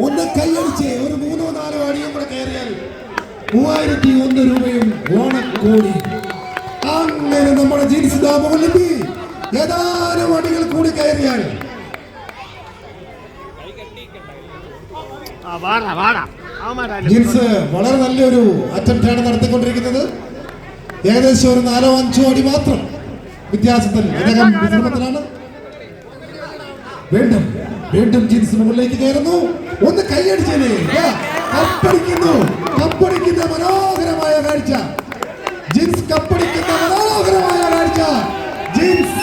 ഒന്ന് കൈയടിച്ച് ഒരു മൂന്നോ നാലോ അടിയും കൂടെ കയറിയാൽ മൂവായിരത്തി ഒന്ന് രൂപയും ഓണക്കോടി അങ്ങനെ നമ്മുടെ ജീൻസ് ഏതാനും അടികൾ കൂടി കയറിയാൽ ജിൻസ് വളരെ നല്ലൊരു അറ്റംപ്റ്റ് ആണ് നടത്തിക്കൊണ്ടിരിക്കുന്നത്. ഏകദേശം ഒരു നാലോ അഞ്ചോ അടി മാത്രം വ്യത്യാസത്തിൽ അദ്ദേഹം വിശ്രമത്തിലാണ്. വീണ്ടും വീണ്ടും ജീൻസ് മുകളിലേക്ക് കയറുന്നു. ഒന്ന് കൈയടിച്ചേനെ ദാ, കപ്പടിക്കുന്നു. കപ്പടിക്കുന്ന മനോഹരമായ കാഴ്ച. ജീൻസ് കപ്പടിക്കുന്ന മനോഹരമായ കാഴ്ച. ജീൻസ്.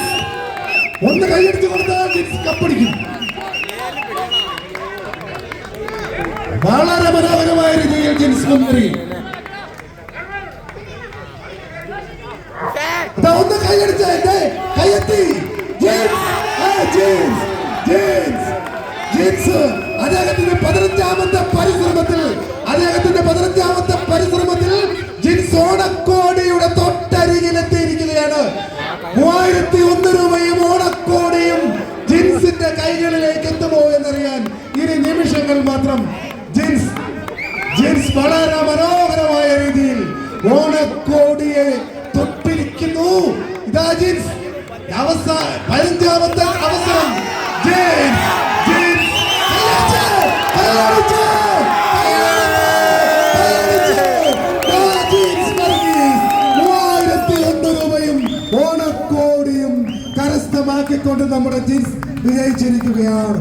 ഒന്ന് കൈയടിച്ചു കൊടുത്താൽ ജീൻസ് കപ്പടിക്കും. വളരെ മനോഹരമായ രീതിയിൽ ജീൻസ് മുന്നേറി ഒന്ന് കൈയടിച്ചേ കൈയെത്തി ജീൻസ്. ജീൻസ്. ജിൻസ്. ജിൻസ് അദ്ദേഹത്തിന്റെ പതിനഞ്ചാമത്തെ പരിശ്രമത്തിൽ അദ്ദേഹത്തിന്റെ പതിനഞ്ചാമത്തെ പരിശ്രമത്തിൽ ജിൻസ് ഓണക്കോടിയുടെ തൊട്ടരികിലെത്തിയിരിക്കുകയാണ് മൂവായിരത്തി ഒന്ന് രൂപയും ഓണക്കോടിയും ജിൻസിന്റെ കൈകളിലേക്ക് എത്തുമോ എന്നറിയാൻ ഇനി നിമിഷങ്ങൾ മാത്രം ജിൻസ് ജിൻസ് വളരെ മനോഹരമായ രീതിയിൽ ഓണക്കോടിയെ തൊട്ടിരിക്കുന്നു. ഇതാ ജിൻസ്. അവസാന പതിനഞ്ചാമത്തെ അവസരം. ജിൻസ് കരസ്ഥമാക്കിക്കൊണ്ട് നമ്മുടെ ജിൻസ് വിജയിച്ചിരിക്കുകയാണ്.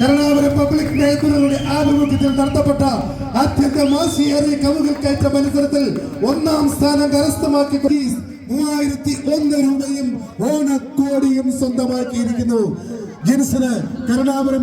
കരുണാപുരം പബ്ലിക് ലൈബ്രറിയുടെ ആഭിമുഖ്യത്തിൽ നടത്തപ്പെട്ട അത്യന്തമാസിയേറിയ കവുകൾ കയറ്റ മത്സരത്തിൽ ഒന്നാം സ്ഥാനം കരസ്ഥമാക്കി മൂവായിരത്തി ഒന്ന് രൂപയും ഓണക്കോടിയും സ്വന്തമാക്കിയിരിക്കുന്നു. ജിൻസിന് കരുണാപുരം